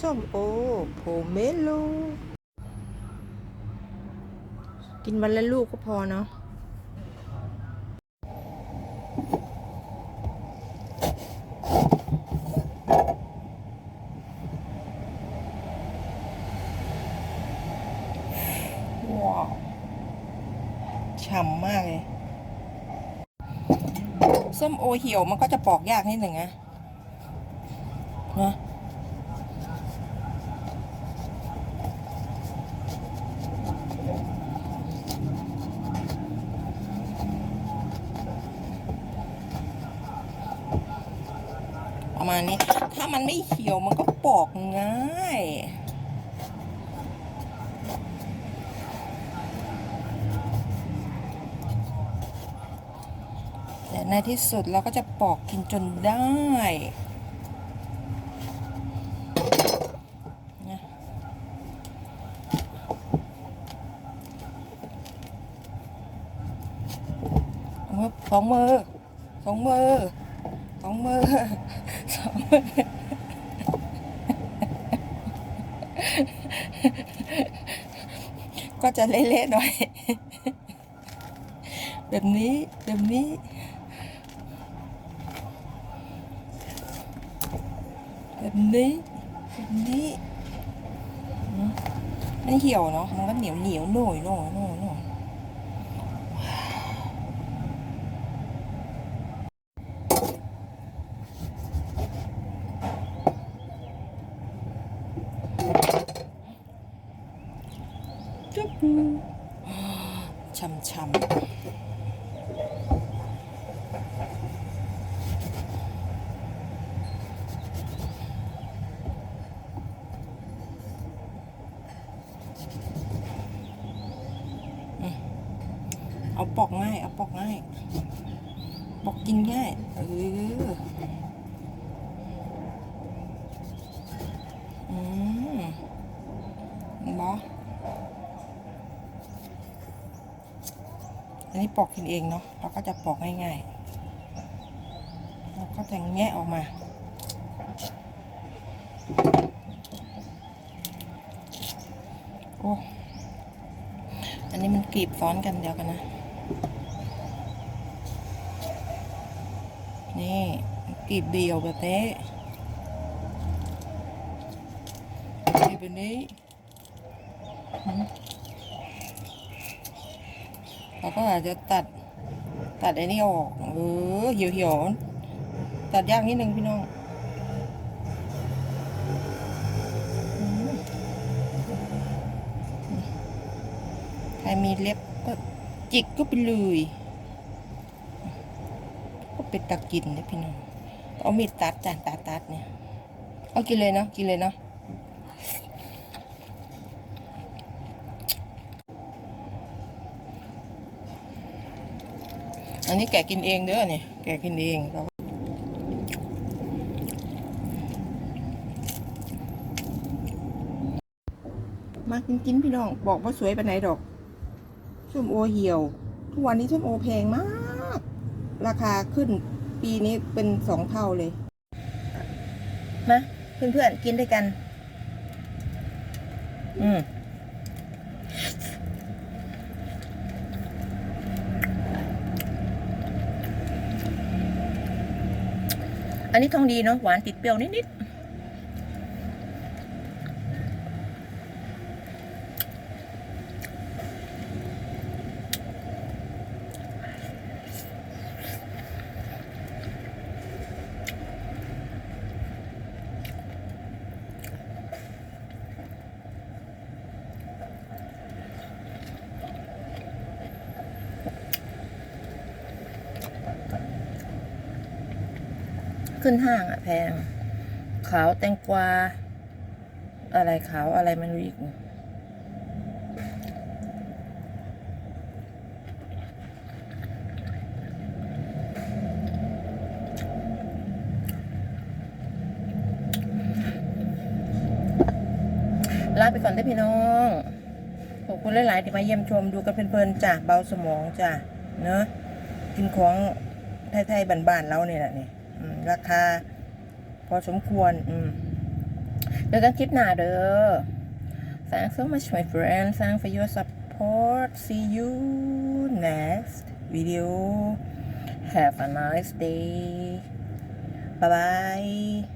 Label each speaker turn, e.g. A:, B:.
A: ส้มโอโพเมโล กินวันละลูกก็พอเนาะว้าวฉ่ำมากเลย ส้มโอเหี่ยวมันก็จะปอกยากนิดหนึ่งนะนะ ประมาณนี้ ถ้ามันไม่เหี่ยวมันก็ปอกง่ายแต่ในที่สุดเราก็จะปอกกินจนได้เอามือสองมือสองมือสองมือสองมือ ก็จะเละๆหน่อย แบบนี้ แบบนี้แบบนี้แบบนี้มไม่เหี่ยวเนาะมันก็เหนียวเหนียวหน่อยหน่อยหน่อย จุ๊บช่ำช่ำเอาปอกง่าย เอาปอกง่าย ปอกกินง่าย เอออืมบอ อันนี้ปอกกินเองเนาะเราก็จะปอกง่ายๆเราก็จะแงะออกมาโอ้อันนี้มันกรีบซ้อนกันเดียวกันนะ นี่กรีบเดียวแบบนี้กรีบแบบนี้ เราก็อาจจะตัดตัดไอ้นี่ออก เออเหี่ยวเหี่ยวตัดยากนิดนึงพี่น้องใครมีเล็บก็จิกก็ไปเลย ก็เป็นตะกินเนี่ยพี่น้อง เอามีดตัดจานตัดตัดเนี่ย เอากินเลยเนาะ กินเลยเนาะ อันนี้แกะกินเองเด้อเนี่ยแกะกินเองเรามากินกินพี่น้องบอกว่าสวยไปไหนดอกส้มโอเหี่ยว ทุกวันนี้ส้มโอแพงมาก ราคาขึ้นปีนี้เป็นสองเท่าเลย มาเพื่อนๆกินด้วยกัน อืม อันนี้ทองดีเนาะหวานติดเปรี้ยวนิดๆ ขึ้นห้างอะแพง ขาวแตงกวา อะไรขาวอะไรไมันรู้อีก ลาไปก่อนได้พี่น้อง ขอบคุณหลาย ๆ ที่มาเยี่ยมชมดูกันเพลินๆจ้ะเบาสมองจ้ะเนอะกินของไทย ๆบ้านๆเราเนี่ยแหละนี่ ราคา พอสมควร อืมเจอกันคลิปหน้าเด้อ Thanks so much my friend Thanks for your support See you next video Have a nice day Bye bye